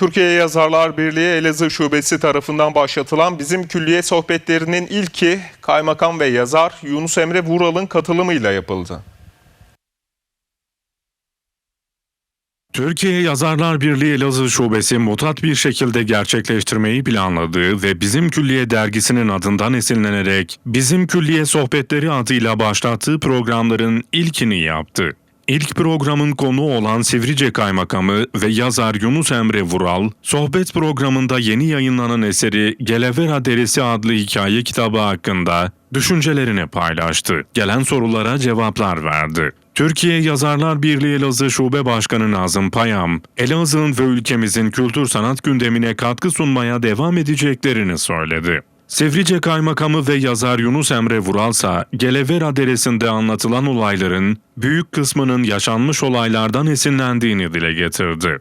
Türkiye Yazarlar Birliği Elazığ Şubesi tarafından başlatılan bizim külliye sohbetlerinin ilki kaymakam ve yazar Yunus Emre Vural'ın katılımıyla yapıldı. Türkiye Yazarlar Birliği Elazığ Şubesi mutat bir şekilde gerçekleştirmeyi planladığı ve Bizim Külliye dergisinin adından esinlenerek Bizim Külliye Sohbetleri adıyla başlattığı programların ilkini yaptı. İlk programın konuğu olan Sivrice Kaymakamı ve yazar Yunus Emre Vural, sohbet programında yeni yayınlanan eseri Gelevera Deresi adlı hikaye kitabı hakkında düşüncelerini paylaştı. Gelen sorulara cevaplar verdi. Türkiye Yazarlar Birliği Elazığ Şube Başkanı Nazım Payam, Elazığ'ın ve ülkemizin kültür sanat gündemine katkı sunmaya devam edeceklerini söyledi. Sevrice Kaymakamı ve yazar Yunus Emre Vuralsa, Gelevera Deresi'nde anlatılan olayların büyük kısmının yaşanmış olaylardan esinlendiğini dile getirdi.